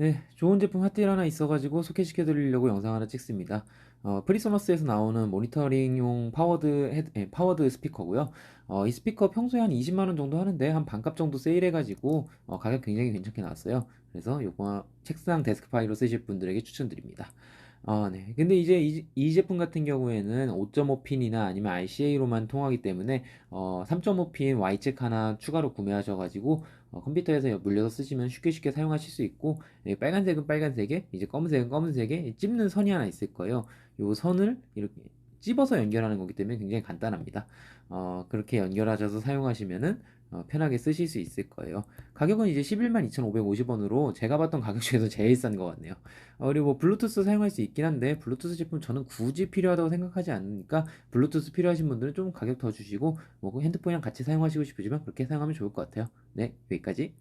네, 좋은 제품 핫딜 하나 있어가지고 소개시켜 드리려고 영상 하나 찍습니다. 어, 프리소너스에서 나오는 모니터링용 파워드 헤드, 예, 파워드 스피커고요. 어, 이 스피커 평소에 한 20만 원 정도 하는데 한 반값 정도 세일해가지고 어, 가격 굉장히 괜찮게 나왔어요. 그래서 요거 책상 데스크파이로 쓰실 분들에게 추천드립니다. 어, 네. 근데 이제 이, 이 제품 같은 경우에는 5.5핀이나 아니면 RCA로만 통하기 때문에 어, 3.5핀 Y잭 하나 추가로 구매하셔가지고 어, 컴퓨터에서 물려서 쓰시면 쉽게 쉽게 사용하실 수 있고 예, 빨간색은 빨간색에 이제 검은색은 검은색에 찝는 선이 하나 있을 거예요. 요 선을 이렇게 찝어서 연결하는 거기 때문에 굉장히 간단합니다. 어, 그렇게 연결하셔서 사용하시면은 어, 편하게 쓰실 수 있을 거예요. 가격은 이제 11만 2,550원으로 제가 봤던 가격 중에서 제일 싼 것 같네요. 어, 그리고 블루투스 사용할 수 있긴 한데 블루투스 제품 저는 굳이 필요하다고 생각하지 않으니까 블루투스 필요하신 분들은 좀 가격 더 주시고 뭐 핸드폰이랑 같이 사용하시고 싶으시면 그렇게 사용하면 좋을 것 같아요. 네, 여기까지.